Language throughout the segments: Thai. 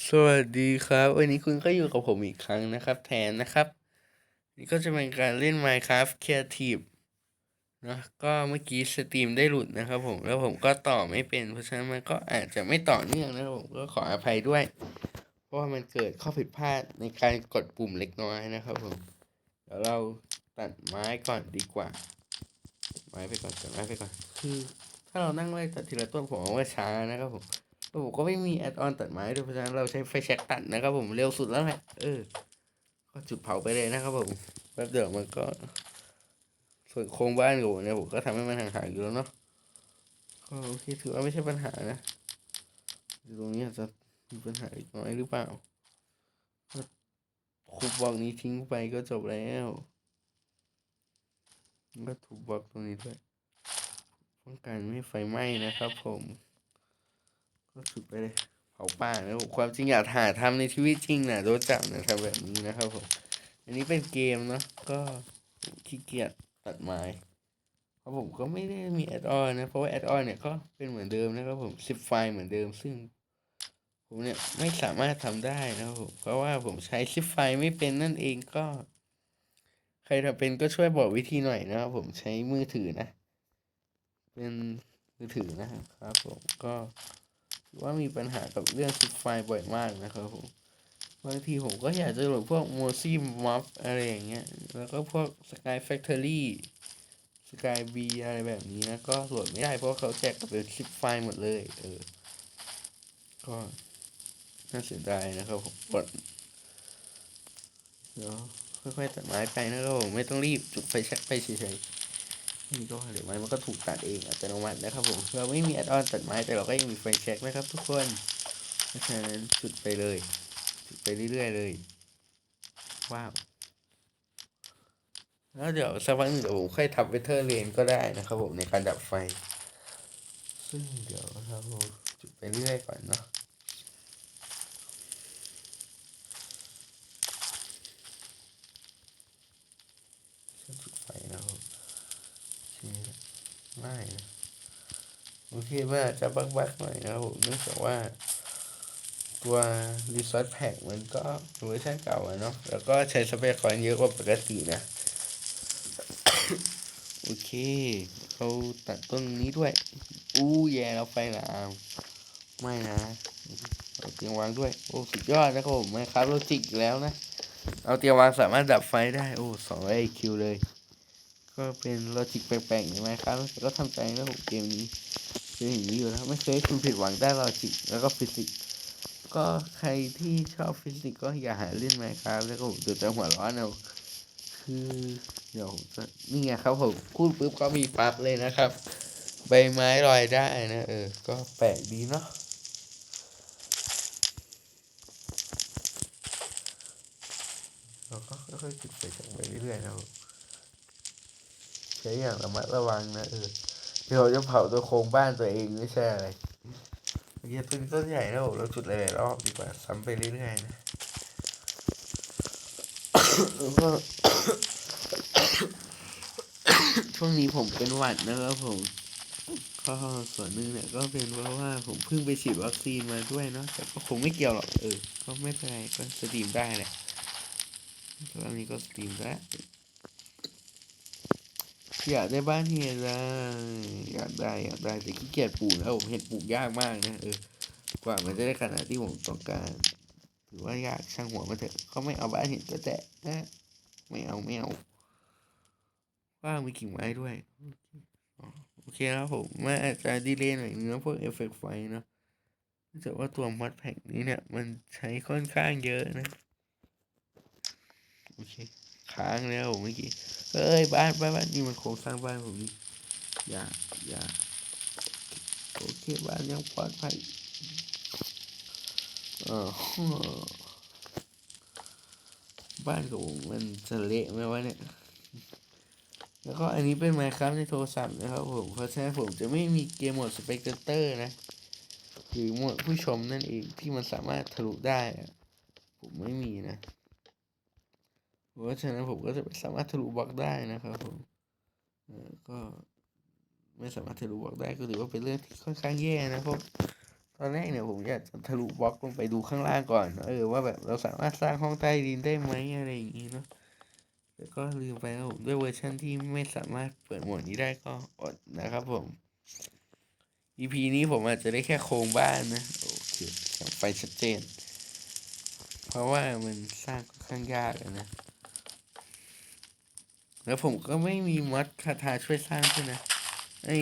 สวัสดีครับ วันนี้คุณก็อยู่กับผมอีกครั้งนะครับ แทนนะครับ นี่ก็จะเป็นการเล่น Minecraft Creative นะก็เมื่อกี้สตรีมได้หลุดนะครับผมแล้วผมก็ต่อไม่เป็น เพราะฉะนั้นมันก็อาจจะไม่ต่อเนื่องนะครับผมก็ขออภัยด้วย เพราะว่ามันเกิดข้อผิดพลาดในการกดปุ่มเล็กน้อยนะครับผมเดี๋ยวเราตัดไม้ก่อนดีกว่าไม้ไปก่อนตัดไม้ไปก่อนคือ ถ้าเรานั่งไล่ตัดทีละต้นผมว่าช้านะครับผม แล้วผมก็ไม่มีแอดออนตัดไม้ด้วยเพราะฉะนั้นเราใช้ไฟแช็กตัดนะครับผมเร็วสุดแล้วแหละเออ ก็จุดเผาไปเลยนะครับผมแป๊บเดียวมันก็ส่วนโครงบ้านอยู่เนี่ยผมก็ทำให้มันห่างๆอยู่แล้วเนาะก็โอเคถือว่าไม่ใช่ปัญหานะตรงนี้อาจจะมีปัญหาอีกน้อยหรือเปล่าคุบบล็อกนี้ทิ้งไปก็จบแล้วแล้วก็ถูกบล็อกตรงนี้ด้วยป้องกันไม่ให้ไฟไหม้นะครับผม ก็สุดไปเลยเผาป่านะความจริงอยากหายทำในชีวิตจริงนะโดนจับนะทำแบบนี้นะครับผม อันนี้เป็นเกมเนาะก็ขี้เกียจตัดไม้เพราะผมก็ไม่ได้มีแอดออนนะ เพราะว่าแอดออนเนี่ยก็เป็นเหมือนเดิมนะครับผมซิปไฟล์เหมือนเดิมซึ่ง ผมเนี่ยไม่สามารถทำได้นะครับผมเพราะว่าผมใช้ซิปไฟล์ไม่เป็นนั่นเองก็ ใครทำเป็นก็ช่วยบอกวิธีหน่อยนะครับผมใช้มือถือนะ เป็นมือถือนะครับผมก็ ว่ามีปัญหากับเรื่องซิปไฟบ่อยมากนะครับผมบางทีผมก็อยากจะโหลดพวก m o z i Mob อะไรอย่างเงี้ย แล้วก็พวก Sky Factory Sky B อะไรแบบนี้นะ ก็โหลดไม่ได้เพราะเขาแจกเป็นซิปไฟหมดเลย เออ ก็น่าเสียดายนะครับผมกดเดี๋ยวค่อยๆตัดไม้ไปนะครับผมไม่ต้องรีบจุดไฟแช็กไปเฉยๆ นี่ก็เดี๋ยวไม้มันก็ถูกตัดเองอัตโนมัตินะครับผมเราไม่มีแอดออนตัดไม้แต่เราก็ยังมีไฟแช็กนะครับ ทุกคนเพราะฉะนั้นจุดไปเลยไปเรื่อยๆเลยว้าวแล้วเดี๋ยวสักพักหนึ่งเดี๋ยวผมค่อยทำเวเทอร์เลนก็ได้นะครับผมในการดับไฟ ซึ่งเดี๋ยวเราจุดไปเรื่อยก่อนเนาะฉันจุดไฟนะครับโอเคง่ายนะ โอเคว่าอาจจะบักหน่อยนะผมเนื่องจากว่า ตัวรีซอสแพ็กมันก็เวอร์ชันเก่าอะเนาะแล้วก็ใช้ทรัพยากรเยอะกว่าปกตินะ โอเคเขาตัดต้นนี้ด้วย อู้แย่เราไฟลามไม่นะเอาเตียงวางด้วย โอ้สุดยอดนะครับผมไมครับโลจิกแล้วนะ เอาเตียงวางสามารถดับไฟได้โอ้สองไอคิวเลย ก็เป็นโลจิกแปลกๆใช่ไหมครับ ก็ทำใจนะผมเกมนี้ คืออย่างนี้อยู่แล้วไม่เคยคุณผิดหวังได้โลจิกแล้วก็ฟิสิกส์ก็ใครที่ชอบฟิสิกส์ก็อย่าหาเล่นไหมครับ แล้วก็ผมเดี๋ยวจะหัวร้อนเอาคือเดี๋ยวจะนี่ไงครับผมพูดปุ๊บก็มีปั๊บเลยนะครับ ใบไม้ลอยได้นะเออ ก็แปลกดีเนาะเราก็ค่อยๆจุดไฟจากไปเรื่อยๆนะใช้อย่างระมัดระวังนะเออ เดี๋ยวเราจะเผาตัวโครงบ้านตัวเองไม่ใช่อะไรเมื่อกี้ต้นต้นใหญ่แล้วเราจุดหลายๆรอบดีกว่าซ้ำไปเรื่อยๆนะแล้วก็ช่วงนี้ผมเป็นหวัดนะครับผมก็ส่วนหนึ่งเนี่ยก็เป็นเพราะว่าผมเพิ่งไปฉีดวัคซีนมาด้วยเนาะแต่ก็คงไม่เกี่ยวหรอกเออ ก็ไม่เป็นไรก็สตรีมได้แหละตอนนี้ก็สตรีมได้ อยากได้บ้านเฮียจังอยากได้อยากได้แต่ขี้เกียจปลูกนะผมเห็นปลูกยากมากนะเออกว่ามันจะได้ขนาดที่ผมต้องการถือว่ายากช่างหัวมาเถอะเขาไม่เอาบ้านเห็นก็แต่นะไม่เอาไม่เอาว่างมีกิ่งไม้ด้วยโอเคแล้วผมมันอาจจะดีเลย์หน่อยเนื้อพวกเอฟเฟกต์ไฟเนาะเนื่องจากว่าตัวมอดแพ็กนี้เนี่ย มันใช้ค่อนข้างเยอะนะ โอเค ค้างแล้วผมเมื่อกี้เอ้ยบ้านบ้านบ้านนี่มันโครงสร้างบ้านผมนี่อย่าอย่าโอเคบ้านยังปลอดภัยเออบ้านของผมมันจะเละไหมวะเนี่ยแล้วก็อันนี้เป็นไมค์ครับในโทรศัพท์นะครับผมเพราะฉะนั้นผมจะไม่มีเกมโหมดสเปกเตอร์นะหรือโหมดผู้ชมนั่นเองที่มันสามารถทะลุได้ ผมไม่มีนะ เพราะฉะนั้นผมก็จะไม่สามารถทะลุบล็อกได้นะครับผมเออก็ไม่สามารถทะลุบล็อกได้ก็ถือว่าเป็นเรื่องที่ค่อนข้างแย่นะเพราะตอนแรกเนี่ยผมอยากจะทะลุบล็อกลงไปดูข้างล่างก่อนเออว่าแบบเราสามารถสร้างห้องใต้ดินได้ไหมอะไรอย่างงี้เนาะแต่ก็ลืมไปแล้วผมด้วยเวอร์ชันที่ไม่สามารถเปิดหมดนี้ได้ก็อดนะครับผม EP นี้ผมอาจจะได้แค่โครงบ้านนะโอเคไฟชัดเจน เพราะว่ามันสร้างค่อนข้างยากนะ แล้วผมก็ไม่มีมอดคาถาช่วยสร้างด้วยนะไอ้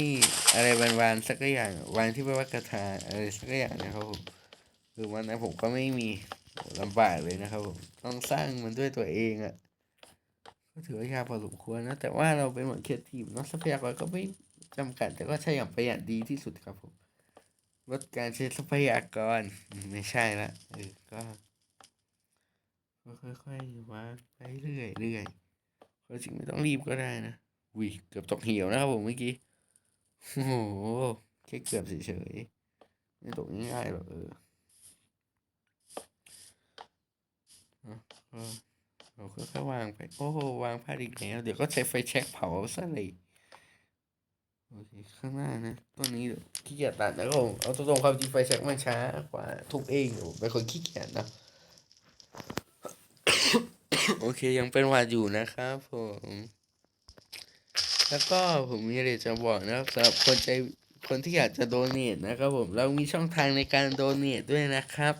อะไรวานๆสักอย่างวานที่แปลว่ากระทาอะไรสักอย่างนะครับผมคือวันนั้นผมก็ไม่มีลำบากเลยนะครับผมต้องสร้างมันด้วยตัวเองอะ่ะก็ถือว่ายากพอสมควรนะ แต่ว่าเราเป็นเหมือนเคทีมเนาะทรัพยากรก็ไม่จำกัด แต่ก็ใช้อย่างประหยัดดีที่สุดครับผมลดการใช้ทรัพยากรไม่ใช่ละเออก็ค่อยๆวางไปเรื่อยๆ ควาจริงไม่ต้องรีบก็ได้นะวิเกือบตกเหี่ยวนะครับผมเมื่อกี้โอ้โหแค่เกือบเฉยๆไม่ตกง่ายๆหรอกเออเราก็แค่วางไปโอ้โหวางพลาดอีกแล้วเดี๋ยวก็ใช้ไฟแช็กเผาซะเลยโอเคข้างหน้านะต้นนี้ขี้เกียจตัดนะครับผมเอาตรงๆความจริงไฟแช็กมันช้ากว่าทุบเองอยู่เป็นคนขี้เกียจนะ โอเคยังเป็นหวัดอยู่นะครับผม แล้วก็ผมมีอะไรจะบอกนะครับสำหรับคนใจคนที่อยากจะโดเนทนะครับผมเรามีช่องทางในการโดเนทด้วยนะครับ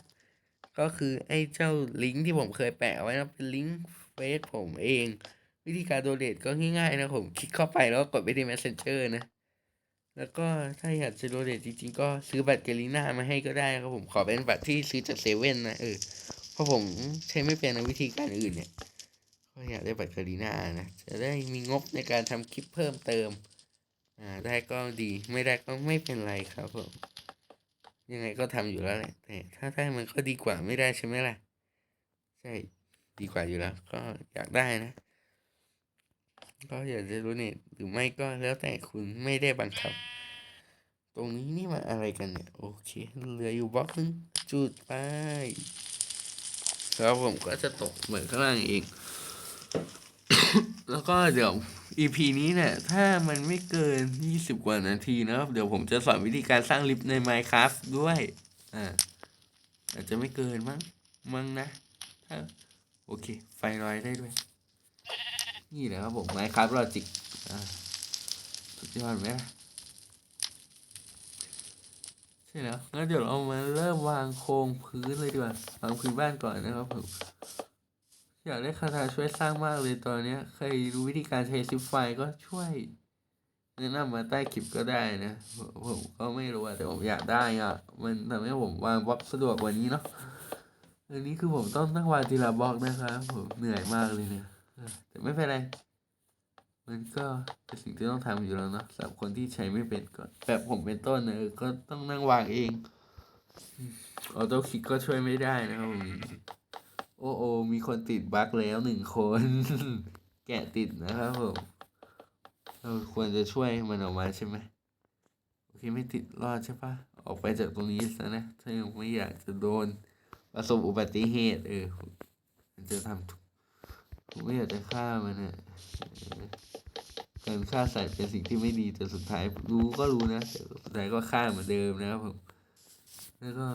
ก็คือไอ้เจ้าลิงก์ที่ผมเคยแปะไว้นะเป็นลิงก์เฟซผมเอง วิธีการโดเนทก็ง่ายๆนะผม คลิกเข้าไปแล้วกกดไปที่ messenger นะ แล้วก็ถ้าอยากจะโดเนทจริงๆ ก็ซื้อบัตรเกลิน่ามาให้ก็ได้ครับผมขอเป็นบัตรที่ซื้อจากเซเว่นนะเออ ราะผมใช้ไม่เป็นนวิธีการอื่นเนี่ยก็อยากได้บัตรคารีนานะ จะได้มีงบในการทำคลิปเพิ่มเติม อ่า ได้ก็ดี ไม่ได้ก็ไม่เป็นไรครับผม ยังไงก็ทำอยู่แล้วแหละ แต่ถ้าได้มันก็ดีกว่าไม่ได้ใช่ไหมล่ะ ใช่ ดีกว่าอยู่แล้ว ก็อยากได้นะ ก็อยากจะรู้เนี่ยหรือไม่ก็แล้วแต่คุณไม่ได้บังคับ ตรงนี้นี่มาอะไรกันเนี่ย โอเค เหลืออยู่บล็อกนึงจุดไป ครับผมก็จะตกเหมือนข้างล่างเอง แล้วก็เดี๋ยว EP นี้เนี่ย ถ้ามันไม่เกิน 20 กว่านาทีนะครับ เดี๋ยวผมจะสอนวิธีการสร้างลิฟต์ใน Minecraft ด้วย อ่า อาจจะไม่เกินมั้ง มั้งนะ ถ้า โอเค ไฟลอยได้ด้วย นี่แหละครับผม Minecraft Logic อ่าสุดยอดไหมล่ะ ใช่แล้วงั้นเดี๋ยวเรามาเริ่มวางโครงพื้นเลยดีกว่าวางพื้นบ้านก่อนนะครับผมอยากได้คาถาช่วยสร้างมากเลยตอนนี้ใครรู้วิธีการใช้ซิปไฟก็ช่วยแนะนำมาใต้คลิปก็ได้นะผมก็ไม่รู้แต่ผมอยากได้อะ มันทำให้ผมวางบล็อกสะดวกกว่านี้เนาะอันนี้คือผมต้องนั่งวางทีละบล็อกนะครับผมเหนื่อยมากเลยเนี่ยแต่ไม่เป็นไร มันก็เป็นสิ่งที่ต้องทำอยู่แล้วเนาะสำหรับคนที่ใช้ไม่เป็นก็แบบผมเป็นต้นเนอก็ต้องนั่งวางเองออโต้คลิกก็ช่วยไม่ได้นะครับผมโอ้โอมีคนติดบั๊กแล้วหนึ่งคน แกะติดนะครับผมเราควรจะช่วยมันออกมาใช่ไหมโอเคไม่ติดรอดใช่ปะออกไปจากตรงนี้ซะนะถ้ายังไม่อยากจะโดนประสบอุบัติเหตุเออจะทำถูก ผมไม่อยากจะฆ่ามันนะเออการฆ่าสัตว์เป็นสิ่งที่ไม่ดีแต่สุดท้ายรู้ก็รู้นะแต่สุดท้ายก็ฆ่าเหมือนเดิมนะครับผมแล้วก็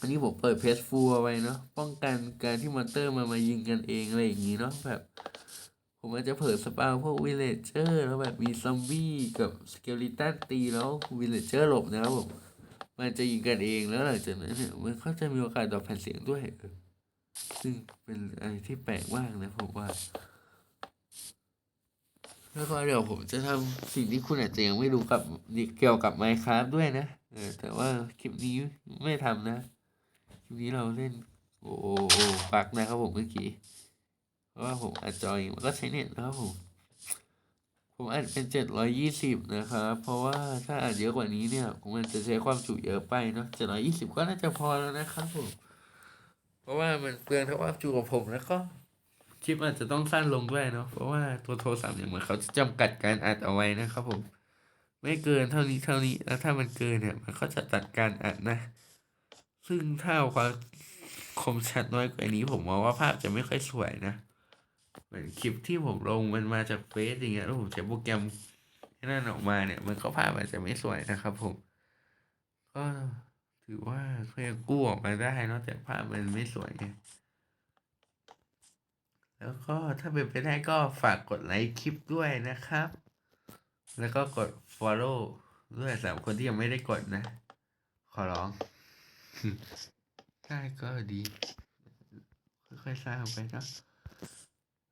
อันนี้ผมเปิดเพจฟูเอาไว้เนาะป้องกันการที่มอนเตอร์มามายิงกันเองอะไรอย่างงี้เนาะแบบ ผมอาจจะเปิดสปาพวกวิลเลจเจอร์แล้วแบบมีซอมบี้กับสเกลิตันตีแล้ววิลเลจเจอร์หลบนะครับผมมันจะยิงกันเองแล้วหลังจากนั้นเนี่ยมันก็จะมีโอกาสดรอปแผ่นเสียงด้วยเออ ซึ่งเป็นอะไรที่แปลกมากนะผมว่า แล้วก็เดี๋ยวผมจะทำสิ่งที่คุณอาจจะยังไม่รู้กับเกี่ยวกับ Minecraft ด้วยนะเออแต่ว่าคลิปนี้ไม่ทำนะ คลิปนี้เราเล่น โอ้โอโอ้ปักนะครับผมเมื่อกี้เพราะว่าผมอัดจอยมันก็ใช้เน็ตนะครับผม ผมอัดเป็นเจ็ดร้อยยี่สิบนะครับ เพราะว่าถ้าอัดเยอะกว่านี้เนี่ย ผมมันจะใช้ความจุเยอะไปเนาะเจ็ดร้อยี่สิบก็น่าจะพอแล้วนะครับผม เพราะว่ามันเปลืองทั้งควาจุของผมแล้วก็คลิปอาจจะต้องสั้นลงด้วยเนาะเพราะว่าตัวโทรศัพท์เนี่ยเหมือนเขาจะจำกัดการอัดเอาไว้นะครับผม ไม่เกินเท่านี้เท่านี้แล้วถ้ามันเกินเนี่ย มันก็จะตัดการอัดนะ ซึ่งถ้าความคมชัดน้อยกว่านี้ ผมมองว่าภาพจะไม่ค่อยสวยนะเหมือนคลิปที่ผมลงมันมาจากเฟซอย่างเงี้ยแล้วผมใช้โปรแกรมนั่นออกมาเนี่ย มันก็ภาพอาจจะไม่สวยนะครับผมก็ ถือว่าก็ยังกู้ออกมาได้นอะแต่ภาพมันไม่สวยไงแล้วก็ถ้าเป็นไปได้ก็ฝากกดไลค์คลิปด้วยนะครับ แล้วก็กด follow ด้วยสำหรับคนที่ยังไม่ได้กดนะ ขอร้องได้ก็ดีค่อยๆสร้างไปเนอะ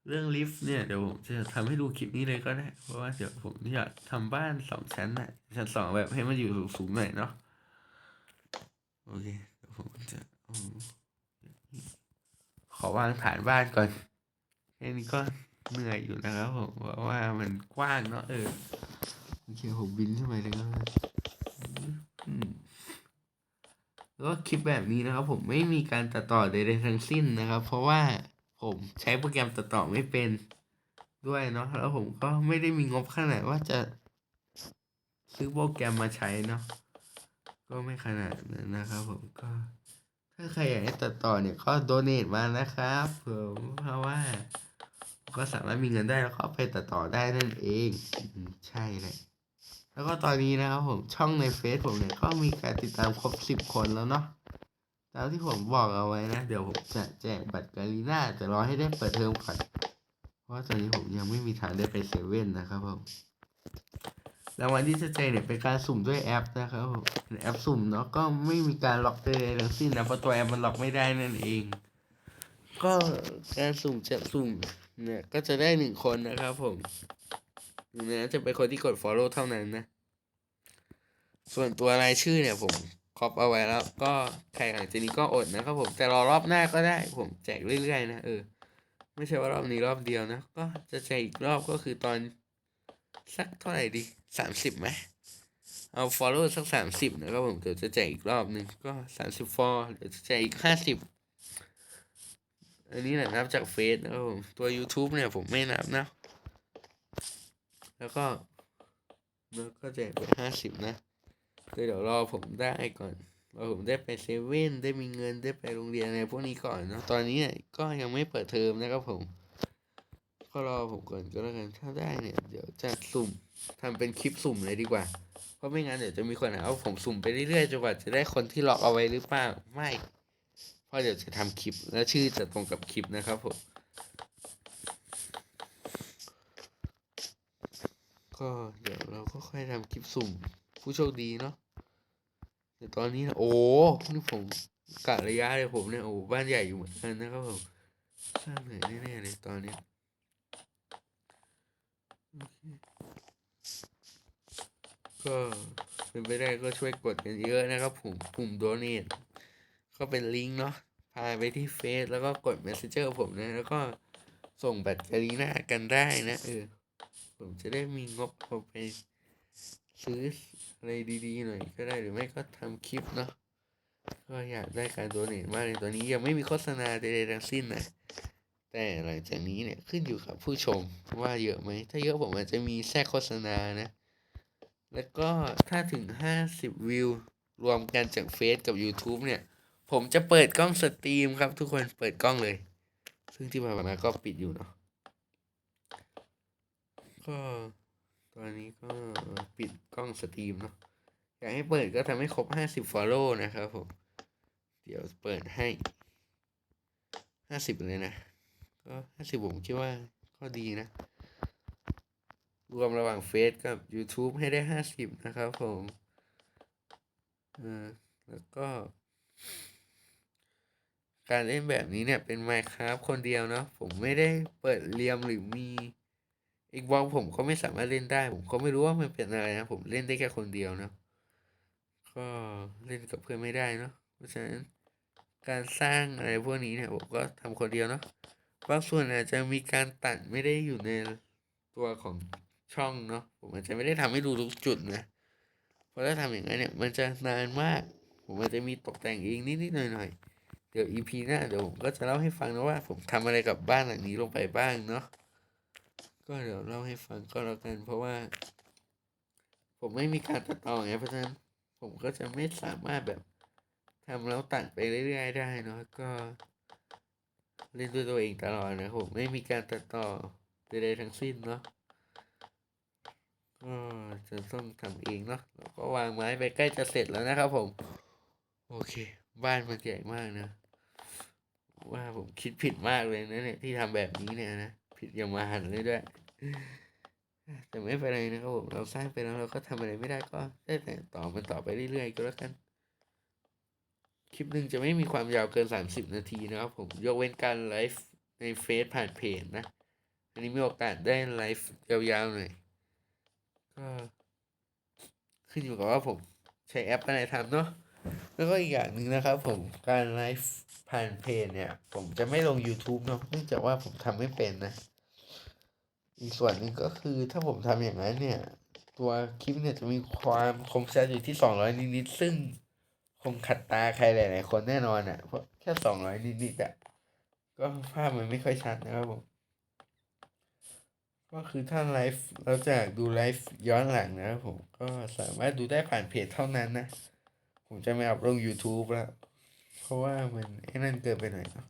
เรื่องลิฟต์เนี่ยเดี๋ยวผมจะทำให้ดูคลิปนี้เลยก็ได้ เพราะว่าเดี๋ยวผมอยากทำบ้านสองชั้นน่ะชั้นสองแบบให้มันอยู่สูงๆหน่อยเนาะ โอเคผมจะขอวางฐานบ้านก่อนแค่นี้ก็เหนื่อยอยู่นะครับผมเพราะว่ามันกว้างเนาะเออโอเคผมบินขึ้นไปเลยก็แล้วก็คลิปแบบนี้นะครับ ผมไม่มีการตัดต่อใดๆทั้งสิ้นนะครับ เพราะว่าผมใช้โปรแกรมตัดต่อไม่เป็นด้วยเนาะแล้วผมก็ไม่ได้มีงบขนาดว่าจะซื้อโปรแกรมมาใช้เนาะ ก็ไม่ขนาดนั้นนะครับผมก็ถ้าใครอยากให้ตัดต่อเนี่ยก็โดเน a มานะครับผมเพราะว่า ก็สามารถมีเงินได้แล้วก็เอาไปตัดต่อได้นั่นเองใช่เลยแล้วก็ตอนนี้นะครับผมช่องในเฟซผมเนี่ยก็มีการติดตามครบสิบคนแล้วเนาะตามที่ผมบอกเอาไว้นะ เดี๋ยวผมจะแจกบัตรกาลีน่าแต่รอให้ได้เปิดเทอมก่อน เพราะว่าตอนนี้ผมยังไม่มีทางได้ไปเซเว่นนะครับผม รางวัลที่จะแจกเนี่ยเป็นการสุ่มด้วยแอปนะครับผมเป็นแอปสุ่มเนาะก็ไม่มีการล็อกใดๆทั้งสิ้นนะเพราะตัวแอปมันล็อกไม่ได้นั่นเอง ก็การสุ่มจะสุ่มเนี่ยก็จะได้หนึ่งคนนะครับผมหนึ่งในนั้นจะเป็นคนที่กด follow เท่านั้นนะ ส่วนตัวรายชื่อเนี่ยผมครอปเอาไว้แล้ว ก็ใครหลังจากนี้ก็อดนะครับผมแต่รอรอบหน้าก็ได้ผมแจกเรื่อยๆนะเออ ไม่ใช่ว่ารอบนี้รอบเดียวนะ ก็จะแจกอีกรอบก็คือตอน สักเท่าไหร่ดีสามสิบไหมเอา follow สักสามสิบนะครับผมเดี๋ยวจะแจกอีกรอบหนึ่งก็สามสิบ for เดี๋ยวจะแจกอีกห้าสิบอันนี้แหละนับจากเฟซนะครับผมตัว YouTube เนี่ยผมไม่นับนะ แล้วก็แล้วก็แจกไปห้าสิบนะเดี๋ยวรอผมได้ก่อนรอผมได้ไปเซเว่นได้มีเงินได้ไปโรงเรียนอะไรพวกนี้ก่อนเนาะตอนนี้เนี่ยก็ยังไม่เปิดเทอมนะครับผม ก็รอผมก่อนก็แล้วกันถ้าได้เนี่ยเดี๋ยวจะสุ่มทำเป็นคลิปสุ่มเลยดีกว่า เพราะไม่งั้นเดี๋ยวจะมีคนหาว่าผมสุ่มไปเรื่อยๆจนกว่าจะได้คนที่ล็อกเอาไว้หรือเปล่าไม่เพราะเดี๋ยวจะทำคลิปแล้วชื่อจะตรงกับคลิปนะครับผมก็เดี๋ยวเราก็ค่อยทำคลิปสุ่ม ผู้โชคดีเนาะแต่ตอนนี้นะโอ้นี่ผมกะระยะเลยผมเนี่ยโอ้บ้านใหญ่อยู่เหมือนกันนะครับผมสร้างเหนื่อยแน่ๆเลยตอนนี้ ก็เป็นไปได้ก็ช่วยกดกันเยอะนะครับผมปุ่มโดเนทก็เป็นลิงก์เนาะพาไปที่เฟซแล้วก็กด Messenger ผมนะ แล้วก็ส่งบัตรกาลีน่ากันได้นะเออ ผมจะได้มีงบเอาไปซื้ออะไรดีๆหน่อยก็ได้หรือไม่ก็ทำคลิปเนาะก็อยากได้การโดเนทมากเลยตอนนี้ยังไม่มีโฆษณาใดๆทั้งสิ้นนะ แต่หลังจากนี้เนี่ยขึ้นอยู่กับผู้ชมว่าเยอะไหม ถ้าเยอะผมอาจจะมีแทรกโฆษณานะ แล้วก็ถ้าถึงห้าสิบวิว รวมกันจากเฟซกับ YouTube เนี่ย ผมจะเปิดกล้องสตรีมครับ ทุกคนเปิดกล้องเลย ซึ่งที่ผ่านมาก็ปิดอยู่เนาะก็ตอนนี้ก็ปิดกล้องสตรีมเนาะอยากให้เปิดก็ทำให้ครบห้าสิบ follow นะครับผม เดี๋ยวเปิดให้ห้าสิบเลยนะ ก็ห้าสิบผมคิดว่าก็ดีนะ รวมระหว่างเฟซกับ YouTube ให้ได้ห้าสิบนะครับผมเออแล้วก็ การเล่นแบบนี้เนี่ยเป็น Minecraft คนเดียวเนาะผมไม่ได้เปิดเรียมหรือมีอีกวอลผมก็ไม่สามารถเล่นได้ ผมก็ไม่รู้ว่ามันเป็นอะไรนะ ผมเล่นได้แค่คนเดียวเนาะก็เล่นกับเพื่อนไม่ได้เนาะเพราะฉะนั้นการสร้างอะไรพวกนี้เนี่ยผมก็ทำคนเดียวเนาะ บางส่วนอาจจะมีการตัดไม่ได้อยู่ในตัวของช่องเนาะผมอาจจะไม่ได้ทำให้ดูทุกจุดนะเพราะถ้าทำอย่างนั้นเนี่ยมันจะนานมาก ผมอาจจะมีตกแต่งเองนิดๆหน่อยๆเดี๋ยว EP หน้าเดี๋ยวผมก็จะเล่าให้ฟังนะว่า ผมทำอะไรกับบ้านหลังนี้ลงไปบ้างเนาะก็เดี๋ยวเล่าให้ฟังก็แล้วกัน เพราะว่า ผมไม่มีการตัดต่อไงเพราะฉะนั้นผมก็จะไม่สามารถแบบทำแล้วตัดไปเรื่อยๆได้เนาะก็ เล่นด้วยตัวเองตลอดนะผมไม่มีการตัดต่อใดๆทั้งสิ้นเนาะก็จะต้องทำเองเนาะแล้วก็วางไม้ไปใกล้จะเสร็จแล้วนะครับผม โอเค บ้านมันใหญ่มากนะ ว่าผมคิดผิดมากเลยนะเนี่ยที่ทำแบบนี้เนี่ยนะ ผิดอย่างมหันเลยด้วย แต่ไม่เป็นไรนะครับผม เราสร้างไปแล้วเราก็ทำอะไรไม่ได้ก็ได้แต่ต่อมันต่อไปเรื่อยๆก็แล้วกัน คลิปหนึ่งจะไม่มีความยาวเกินสามสิบนาทีนะครับผมยกเว้นการไลฟ์ในเฟซผ่านเพจนะ อันนี้มีโอกาสได้ไลฟ์ยาวๆหน่อยก็ขึ้นอยู่กับว่าผมใช้แอปอะไรทำเนาะแล้วก็อีกอย่างหนึ่งนะครับผมการไลฟ์ผ่านเพจเนี่ย ผมจะไม่ลง YouTube เนาะเนื่องจากว่าผมทำไม่เป็นนะ อีกส่วนหนึ่งก็คือถ้าผมทำอย่างนั้นเนี่ย ตัวคลิปเนี่ยจะมีความคมชัดอยู่ที่สองร้อยนิดๆซึ่ง คงขัดตาใครหลายๆคนแน่นอนอะ เพราะแค่สองร้อยนิดๆอะ ก็ภาพมันไม่ค่อยชัดนะครับผม ก็คือถ้าไลฟ์เราจะดูไลฟ์ย้อนหลังนะครับผม ก็สามารถดูได้ผ่านเพจเท่านั้นนะ ผมจะไม่อัพลง YouTube แล้ว เพราะว่ามันไอ้นั่นเกินไปหน่อยเนาะ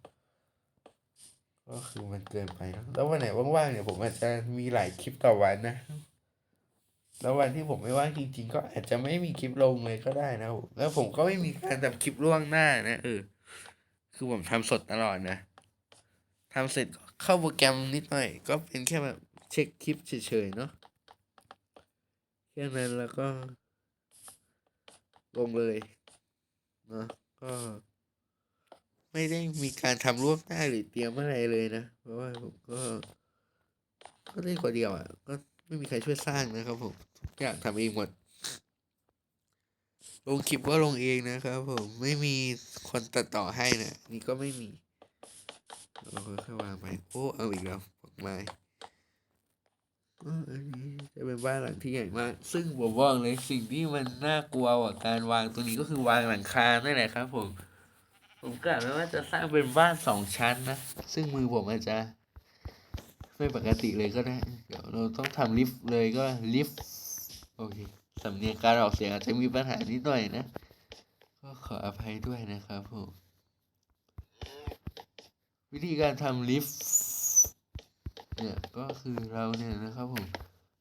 ก็คือมันเกินไปแล้ววันไหนว่างๆเนี่ยผมอาจจะมีหลายคลิปต่อวันนะ แล้ววันที่ผมไม่ว่างจริง ๆ ก็อาจจะไม่มีคลิปลงเลยก็ได้นะผมแล้วผมก็ไม่มีการทำคลิปล่วงหน้านะเออ คือผมทำสดตลอดนะทำเสร็จก็เข้าโปรแกรมนิดหน่อย ก็เป็นแค่แบบเช็คคลิปเฉยๆเนาะแค่นั้นแล้วก็ลงเลยนะก็ ไม่ได้มีการทำล่วงหน้าหรือเตรียมอะไรเลยนะ เพราะว่าผมก็ ก็เล่นคนเดียวอะก็ ไม่มีใครช่วยสร้างนะครับผมทุกอย่างทำเองหมด ลงคลิปก็ลงเองนะครับผมไม่มีคนตัดต่อให้นะนี่ก็ไม่มีเราค่อยๆวางไปโอ้เอาอีกแล้วดอกไม้อออันนี้จะเป็นบ้านหลังที่ใหญ่มาก ซึ่งผมบอกเลยสิ่งที่มันน่ากลัวกว่าการวางตรงนี้ก็คือวางหลังคานั่นแหละครับผม ผมกะไว้ว่าจะสร้างเป็นบ้านสองชั้นนะ ซึ่งมือผมอาจจะ ไม่ปกติเลยก็ได้ เดี๋ยวเราต้องทำลิฟต์เลยก็ลิฟต์โอเคสำเนียงการออกเสียงอาจจะมีปัญหานิดหน่อยนะ ก็ขออภัยด้วยนะครับผมวิธีการทำลิฟต์เนี่ยก็คือเราเนี่ยนะครับผม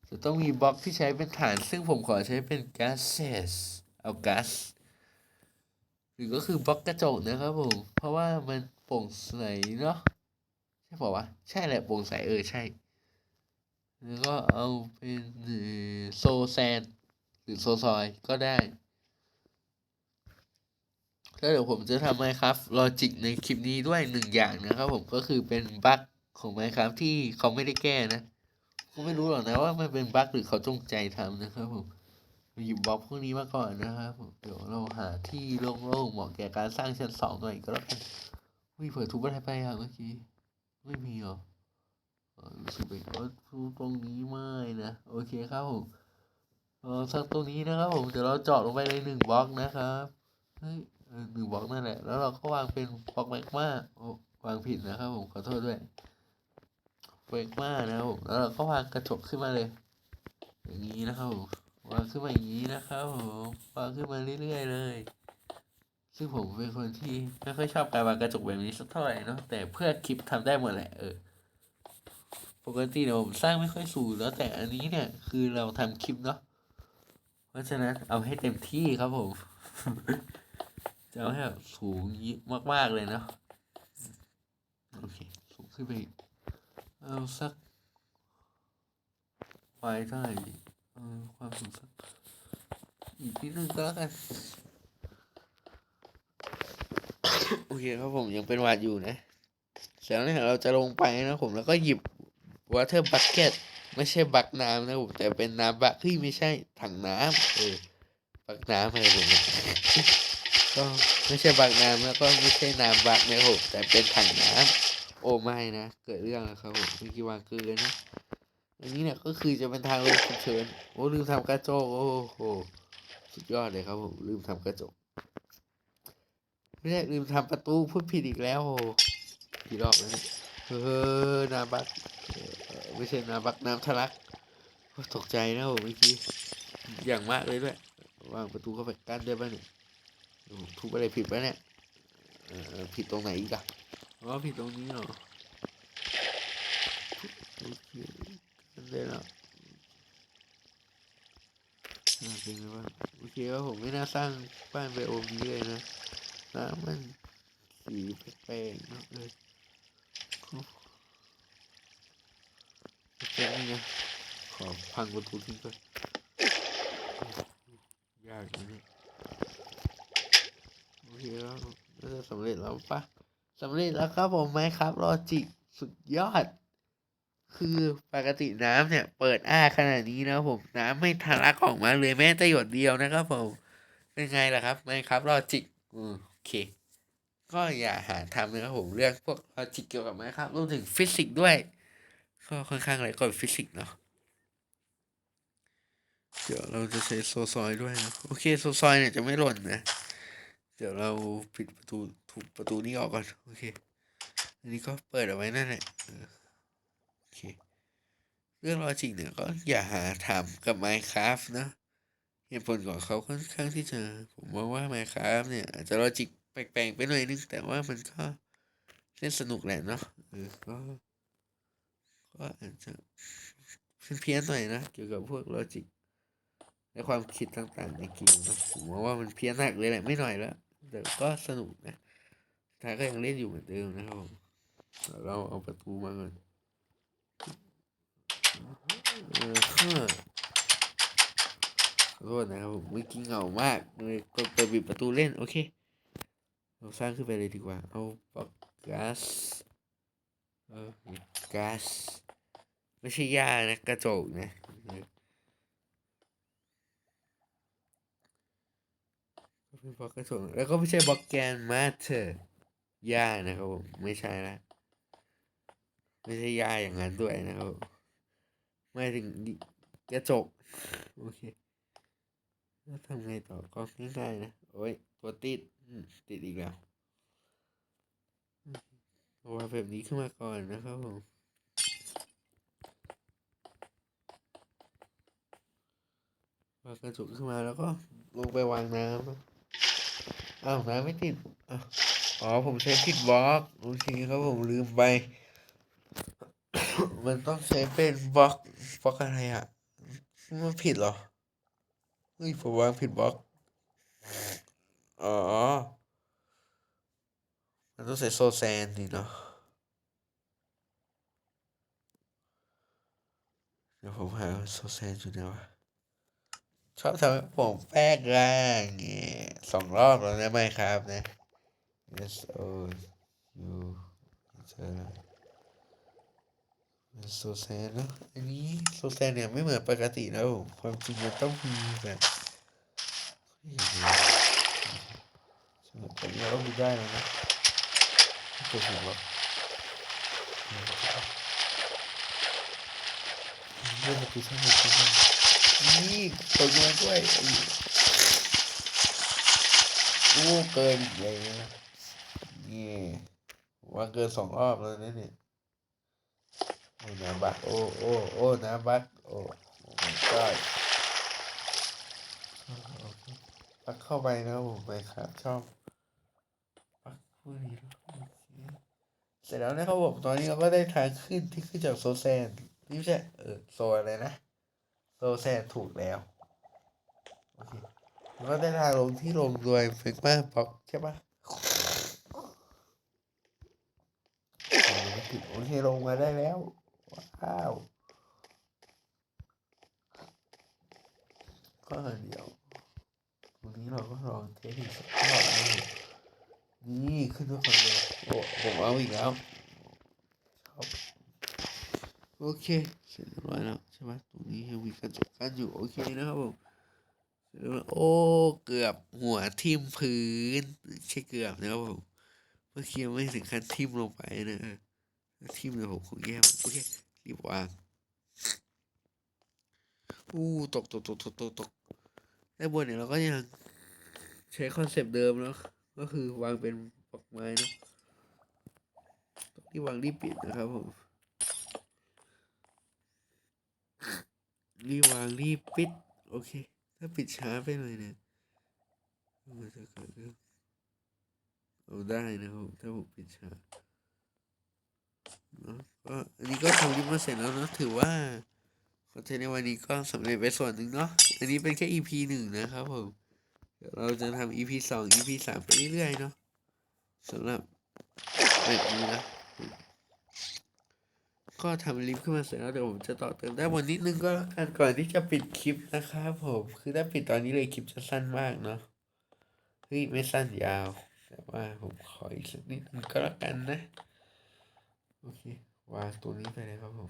จะต้องมีบล็อกที่ใช้เป็นฐาน ซึ่งผมขอใช้เป็นก๊าซเซสเอาก๊าซหรือก็คือบล็อกกระจกนะครับผม เพราะว่ามันโปร่งใสเนาะ ช่ป่าวะ ใช่แหละโปร่งใสเออ ใช่ แล้วก็เอาเป็นโซแซน หรือโซซอยก็ได้ แล้วเดี๋ยวผมจะทำ Minecraft Logic ในคลิปนี้ด้วยหนึ่งอย่างนะครับผมก็คือเป็นบั๊กของ Minecraft ที่เขาไม่ได้แก้นะผมไม่รู้หรอกนะว่ามันเป็นบั๊กหรือเขาจงใจทำนะครับผมหยิบบล็อกพวกนี้มาก่อนนะครับผมเดี๋ยวเราหาที่โล่งๆเหมาะแก่การสร้างชั้นสองหน่อยก็แล้วกันอุ้ยเผื่อทุบอะไรไปอะเมื่อกี้ ไม่มีหรอรู้สึกไปว่ตรงนี้ไม่นะ โอเคครับผมเออสักตรงนี้นะครับผมเดี๋ยวเราเจาะลงไปในหนึ่งบล็อกนะครับเฮ้ยหนึ่งบล็อกนั่นแหละ แล้วเราก็วางเป็นบล็อกแมกมาโอ้วางผิดนะครับผมขอโทษด้วยแมกมานะครับผมแล้วเราก็วางกระจกขึ้นมาเลย อย่างนี้นะครับผมวางขึ้นมาอย่างนี้นะครับผมวางขึ้นมาเรื่อยๆเลย ซึ่งผมเป็นคนที่ไม่ค่อยชอบการวางกระจกแบบนี้สักเท่าไหร่เนาะแต่เพื่อคลิปทำได้หมดแหละเออปกติเนี่ยผมสร้างไม่ค่อยสูงแล้วแต่อันนี้เนี่ยคือเราทำคลิปเนาะเพราะฉะนั้นเอาให้เต็มที่ครับผมจะเอาให้แบบสูงมากๆเลยเนาะโอเคสูงขึ้นไปเอาสักไฟเท่าไหร่ดีเออความสูงสักอีกนิดนึงก็แล้วกัน โอเคครับผมยังเป็นหวัดอยู่นะเสร็จแล้วเนี่ยเราจะลงไปนะผมแล้วก็หยิบ water bucket ไม่ใช่บักน้ำนะผมแต่เป็นน้ำบักเฮ้ยไม่ใช่ถังน้ำเออบักน้ำอะไรผมเนี่ยก็ไม่ใช่บักน้ำแล้วก็ไม่ใช่น้ำบักนะครับผมแต่เป็นถังน้ำโอ้ไม่นะเกิดเรื่องแล้วครับผมเมื่อกี้วางเกินเลยนะอันนี้เนี่ยก็คือจะเป็นทางลงฉุกเฉินโอ้ลืมทำกระจกโอ้โหสุดยอดเลยครับผมลืมทำกระจก ไม่ใช่ลืมทำประตูพูดผิดอีกแล้วโอ้กี่รอบแล้วเนี่ยเออน้ำบักเออไม่ใช่น้ำบักน้ำทะลักโอ้ตกใจนะผมเมื่อกี้อย่างมากเลยด้วยวางประตูเข้าไปกั้นได้ป่ะเนี่ยโอ้ทุบอะไรผิดป่ะเนี่ยเออเออผิดตรงไหนอีกอะอ๋อผิดตรงนี้เหรอโอเคกันได้แล้วอ่าเป็นไงบ้างโอเคว่าผมไม่น่าสร้างบ้านไบโอมนี้เลยนะ น้ำมันสีแปลกๆเนะเลยโอเคนี่นะขอพังประตูทิ้งก่อนยากนะเนี่ยโอเคแล้วน่าจะสำเร็จแล้วปะสำเร็จแล้วครับผมไหมครับลอจิกสุดยอด คือปกติน้ำเนี่ย เปิดอ้าขนาดนี้นะผมน้ำไม่ทะลักออกมาเลยแม้แต่หยดเดียวนะครับผมเป็นไงล่ะครับไม่ครับลอจิกอืมโอ เค ก็อย่าหาทำนะครับผมเรื่องพวกลอจิกเกี่ยวกับไม้ครับรวมถึงฟิสิกส์ด้วย ก็ค่อนข้างอะไรก่อนฟิสิกส์เนาะเดี๋ยวเราจะใช้โซซอยด้วยนะโอเคโซซอยเนี่ยจะไม่หล่นนะ เดี๋ยวเราปิดประตูถูกประตูนี้ออกก่อนโอเคอันนี้ก็เปิดเอาไว้นั่นแหละโอเค เรื่องลอจิกเนี่ยก็อย่าหาทำกับ Minecraft นะ เหตุผลของเขาค่อนข้างที่จะ ผมมองว่า Minecraft เนี่ย อาจจะลอจิกแปลกๆไปหน่อยนึง แต่ว่ามันก็เล่นสนุกแหละเนาะเออก็ก็อาจจะเพี้ยนๆหน่อยนะเกี่ยวกับพวกลอจิกในความคิดต่างๆในเกมนะผมมองว่ามันเพี้ยนหนักเลยแหละไม่หน่อยแล้วแต่ก็สนุกนะท้ายก็ยังเล่นอยู่เหมือนเดิมนะครับผมเราเอาประตูมาก่อนเออฮะขอ โทษนะครับผมเมื่อกี้เหงามากเลยกดเปิดปิดประตูเล่น โอเค เราสร้างขึ้นไปเลยดีกว่า เอาบล็อกก๊าซเออก๊าซไม่ใช่หญ้านะกระจกนะเออก็เป็นบล็อกกระจกแล้วก็ไม่ใช่บล็อกแกนมาเธอร์หญ้านะครับผมไม่ใช่ละไม่ใช่หญ้าอย่างนั้นด้วยนะครับไม่ถึงดิกระจกโอเค แล้วทำไงต่อก็ง่ายๆนะ โอ้ย ตัวติดอืมติดอีกแล้วเอาแบบนี้ขึ้นมาก่อนนะครับผมวางกระจุกขึ้นมาแล้วก็ลงไปวางน้ำอ้าวน้ำไม่ติดอ๋อผมใช้ผิดบล็อกโอเคครับผมลืมไป มันต้องใช้เป็นบล็อกบล็อกอะไรอะมันผิดเหรอ เฮ้ยผมวางผิดบล็อก อ๋อ มันต้องใส่โซแซนนี่เนาะ เดี๋ยวผมหาโซแซนอยู่ไหนวะชอบทำให้ผมแป้งร่างเงี้ยสองรอบแล้วนะไหมครับนะ S O U เจอ โซแซนเนอะอันนี้โซแซนเนี่ยไม่เหมือนปกติแล้วความจริงมันต้องมีแบบสำหรับตอนนี้เราดูได้แล้วนะไม่เคยเห็นหรอกเรื่องมันคือช่างมันคือช่างนี่ตกมาด้วยโอ้เกินเลยนะนี่ว่าเกินสองรอบแล้วนะเนี่ย โอ้น้ำบักโอ้โอ้โอ้น้ำบักโอ้โอ้ my god โอเคปักเข้าไปนะผมไปครับ ชอบปักพวกนี้แล้วโอเคเสร็จแล้วนะครับผมตอนนี้เราก็ได้ทางขึ้นที่ขึ้นจากโซแซนนี่ไม่ใช่เออโซอะไรนะโซแซนถูกแล้วโอเคแล้วก็ได้ทางลงที่ลงโดยเฟกมาบ็อกใช่ปะโอเคลงมาได้แล้ว ว้าวก็เดี๋ยววันนี้เราก็ลองเทสอีกสักรอบนะนี่ขึ้นทุกคนเลยโอ้ผมเอาอีกแล้วชอบโอเคเสร็จเรียบร้อยแล้วใช่ไหมตรงนี้ยังมีกระจกกั้นอยู่โอเคนะครับผมเสร็จแล้วโอ้เกือบหัวทิ่มพื้นใช่เกือบนะครับผมเมื่อกี้ไม่ถึงขั้นทิ่มลงไปนะ ทิ่มเลยผมคงแย่โอเครีบวางอู้ตกตกตกตกตกตกด้บนเนี่ยเราก็ยังใช้คอนเซปต์เดิมเนาะก็คือวางเป็นปอกไม้เนาะที่วางรีบปิดนะครับผมรีบวางรีบปิด โอเค ถ้าปิดช้าไปหน่อยเนี่ยมันจะเกิดเรื่องเอาได้นะครับถ้าผมปิดช้า ก็อันนี้ก็ทำรีบมาเสร็จแล้วเนาะถือว่าคอนเทนต์ในวันนี้ก็สำเร็จไปส่วนหนึ่งเนาะอันนี้เป็นแค่ EP หนึ่งนะครับผมเดี๋ยวเราจะทำ EP สอง EP สามไปเรื่อยๆเนาะสำหรับแบบนี้นะก็ทำลิฟต์ขึ้นมาเสร็จแล้วเดี๋ยวผมจะต่อเติมได้บนนิดนึงก็แล้วกันก่อนที่จะปิดคลิปนะครับผมคือถ้าปิดตอนนี้เลยคลิปจะสั้นมากเนาะเฮ้ยไม่สั้นยาว แต่ว่าผมขออีกสักนิดนึงก็แล้วกันนะ โอเควางตัวนี้ไปเลยครับผม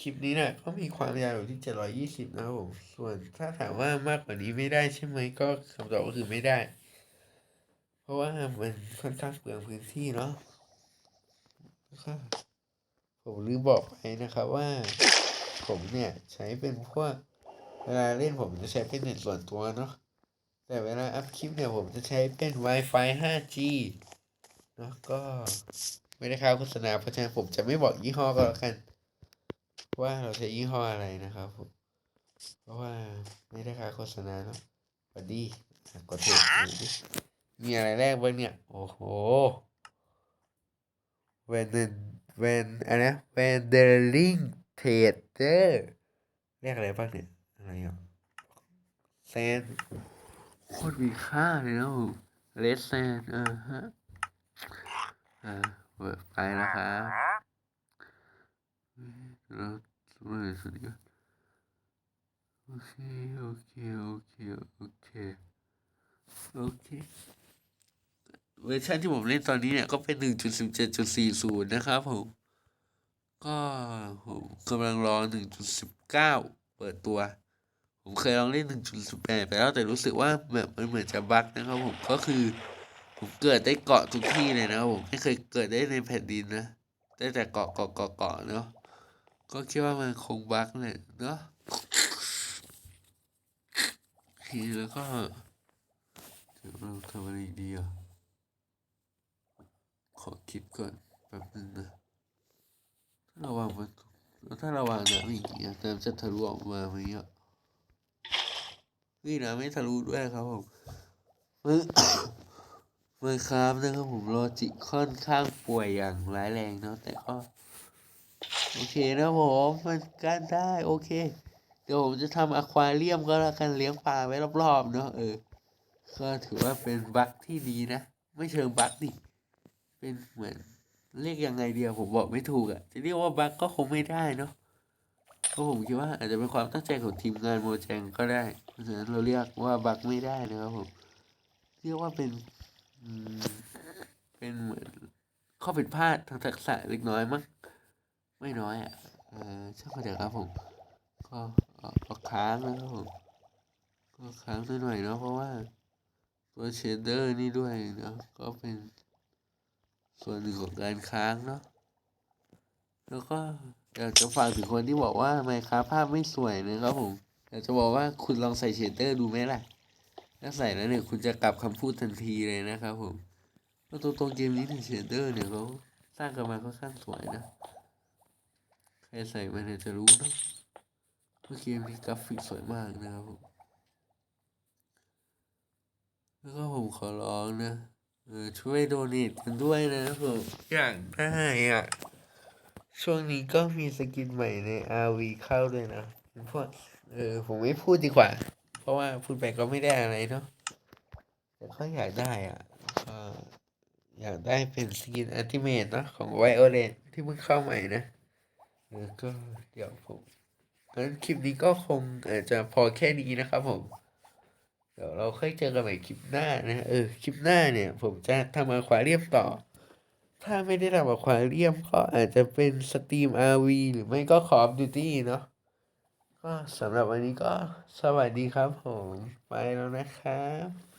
คลิปนี้นะก็มีความยาวอยู่ที่ 720 นะครับผม ส่วนถ้าถามว่ามากกว่านี้ไม่ได้ใช่ไหมก็คำตอบก็คือไม่ได้ เพราะว่ามันค่อนข้างเปลืองพื้นที่เนาะผมลืมบอกไปนะครับว่า ผมเนี่ยใช้เป็นพวกเวลาเล่นผมจะใช้เป็นเน็ตส่วนตัวเนาะแต่เวลาอัพคลิปเนี่ยผมจะใช้เป็น Wi-Fi 5G เนาะก็ ไม่ได้ค่าโฆษณาเพราะฉะนั้นผมจะไม่บอกยี่ห้อก็แล้วกัน ว่าเราใช้ยี่ห้ออะไรนะครับผมเพราะว่าไม่ได้ค่าโฆษณาเนาะสวัสดีกดเถอะดูดิมีอะไรแรกบ้างเนี่ย โอ้โหเวนเดนเวนอะไรนะเวนเดอร์ลิงเทเตอร์เรียกอะไรบ้างเนี่ยอะไรอะแซนโคตรมีค่าเลยนะผมเลสแซนอ่าฮะอ่า เปิดไปนะครับเราเมื่อสุดยอดโอเค โอเค โอเค โอเค โอเค เวอร์ชันที่ผมเล่นตอนนี้เนี่ย ก็เป็นหนึ่งจุดสิบเจ็ดจุดสี่ศูนย์นะครับผม ก็ผมกำลังรอหนึ่งจุดสิบเก้าเปิดตัว ผมเคยลองเล่นหนึ่งจุดสิบแปดไปแล้วแต่รู้สึกว่าแบบมันเหมือนจะบั๊กนะครับผมก็คือ ผมเกิดได้เกาะทุกที่เลยนะครับผมไม่เคยเกิดได้ในแผ่นดินนะได้แต่เกาะเกาะเกาะเกาะเนาะก็คิดว่ามันคงบั๊กเลยเนาะทีแล้วก็เดี๋ยวเราทำอะไรดีอะขอคิดก่อนแป๊บนึงนะถ้าราวางมันถ้าราวางน้ำอย่างเงี้ยน้ำจะทะลุออกมาไหมอะนี่นะไม่ทะลุด้วยครับผม มือมือครับนะครับผมโลจิค่อนข้างป่วยอย่างร้ายแรงเนาะแต่ก็ โอเคนะผมมันกันได้โอเค เดี๋ยวผมจะทำอควาเรียมก็แล้วกันเลี้ยงปลาไว้รอบๆเนาะเออก็ถือว่าเป็นบั๊กที่ดีนะ ไม่เชิงบั๊กดิเป็นเหมือนเรียกยังไงเดียวผมบอกไม่ถูกอะ่ะ จะเรียกว่าบั๊กก็คงไม่ได้เนาะเพราะผมคิดว่าอาจจะเป็นความตั้งใจของทีมงานโมแจงก็ได้เพราะฉะนั้นเราเรียกว่าบั๊กไม่ได้นะครับผมเรียกว่าเป็น เป็นเหมือนข้อผิดพลาดทางทักษะเล็กน้อยมั้งไม่น้อยอะเออช่างมันเถอะครับผม ก็เอาเอาค้างนะครับผมก็ค้างหน่อยๆเนาะเพราะว่าตัวเชดเดอร์นี่ด้วยเนาะก็เป็นส่วนหนึ่งของการค้างเนาะแล้วก็อยากจะฝากถึงคนที่บอกว่าไมค้าภาพไม่สวยนะครับผมอยากจะบอกว่าคุณลองใส่เชดเดอร์ดูไหมล่ะ ถ้าใส่แล้วเนี่ยคุณจะกลับคำพูดทันทีเลยนะครับผมเพราะตัวตรงเกมนี้เนี่ยเชดเดอร์เนี่ยเขาสร้างกันมาค่อนข้างสวยนะ ใครใส่มาเนี่ยจะรู้นะว่าเกมนี้กราฟิกสวยมากนะครับผม แล้วก็ผมขอร้องนะเออช่วยโดเนทกันด้วยนะผมอยากได้อะ ช่วงนี้ก็มีสกินใหม่ใน RV เข้าด้วยนะพวกเออผมไม่พูดดีกว่า ราะว่าพูดไปก็ไม่ได้อะไรเนาะแต่ก็อยากได้อะอยากได้เป็นสกินอัลติเมทเนาะของไวโอเลนที่เพิ่งเข้าใหม่นะเออก็เดี๋ยวผมงั้นคลิปนี้ก็คงอาจจะพอแค่นี้นะครับผม เดี๋ยวเราค่อยเจอกันใหม่คลิปหน้านะเออคลิปหน้าเนี่ย ผมจะทำอควาเรียมต่อ ถ้าไม่ได้ทำอควาเรียมก็อาจจะเป็นสตรีม RV หรือไม่ก็ Call of Duty เนาะ ก็สำหรับวันนี้ก็สวัสดีครับผม ไปแล้วนะครับ